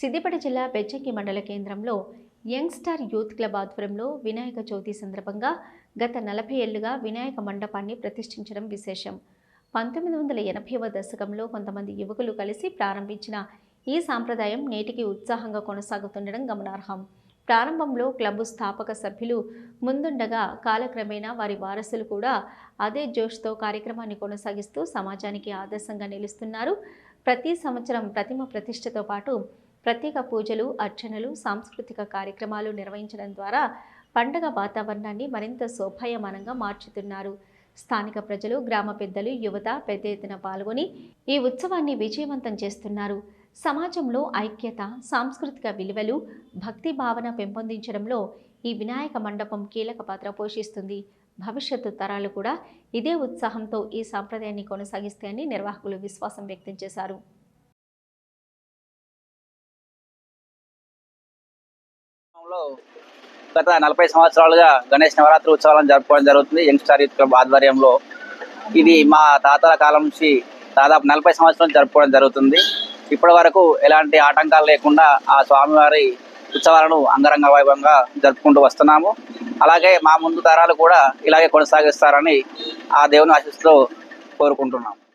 సిద్దిపేట జిల్లా బెచ్చంకి మండల కేంద్రంలో యంగ్స్టార్ యూత్ క్లబ్ ఆధ్వర్యంలో వినాయక చవితి సందర్భంగా గత నలభై ఏళ్ళుగా వినాయక మండపాన్ని ప్రతిష్ఠించడం విశేషం. పంతొమ్మిది వందల ఎనభైవ దశకంలో కొంతమంది యువకులు కలిసి ప్రారంభించిన ఈ సాంప్రదాయం నేటికి ఉత్సాహంగా కొనసాగుతుండడం గమనార్హం. ప్రారంభంలో క్లబ్ స్థాపక సభ్యులు ముందుండగా కాలక్రమేణా వారి వారసులు కూడా అదే జోష్తో కార్యక్రమాన్ని కొనసాగిస్తూ సమాజానికి ఆదర్శంగా నిలుస్తున్నారు. ప్రతి సంవత్సరం ప్రతిమ ప్రతిష్టతో పాటు ప్రత్యేక పూజలు అర్చనలు సాంస్కృతిక కార్యక్రమాలు నిర్వహించడం ద్వారా పండగ వాతావరణాన్ని మరింత శోభాయమానంగా మార్చుతున్నారు. స్థానిక ప్రజలు గ్రామ పెద్దలు యువత పెద్ద ఎత్తున పాల్గొని ఈ ఉత్సవాన్ని విజయవంతం చేస్తున్నారు. సమాజంలో ఐక్యత సాంస్కృతిక విలువలు భక్తి భావన పెంపొందించడంలో ఈ వినాయక మండపం కీలక పాత్ర పోషిస్తుంది. భవిష్యత్తు తరాలు కూడా ఇదే ఉత్సాహంతో ఈ సాంప్రదాయాన్ని కొనసాగిస్తాయని నిర్వాహకులు విశ్వాసం వ్యక్తం చేశారు. లో గత నలభై సంవత్సరాలుగా గణేష్ నవరాత్రి ఉత్సవాలను జరుపుకోవడం జరుగుతుంది. యంగ్స్టార్ యూత్ క్లబ్ ఆధ్వర్యంలో ఇది మా తాతల కాలం నుంచి దాదాపు నలభై సంవత్సరాలు జరుపుకోవడం జరుగుతుంది. ఇప్పటి వరకు ఎలాంటి ఆటంకాలు లేకుండా ఆ స్వామివారి ఉత్సవాలను అంగరంగ వైభవంగా జరుపుకుంటూ వస్తున్నాము. అలాగే మా ముందు తరాలు కూడా ఇలాగే కొనసాగిస్తారని ఆ దేవుని ఆశిస్తూ కోరుకుంటున్నాం.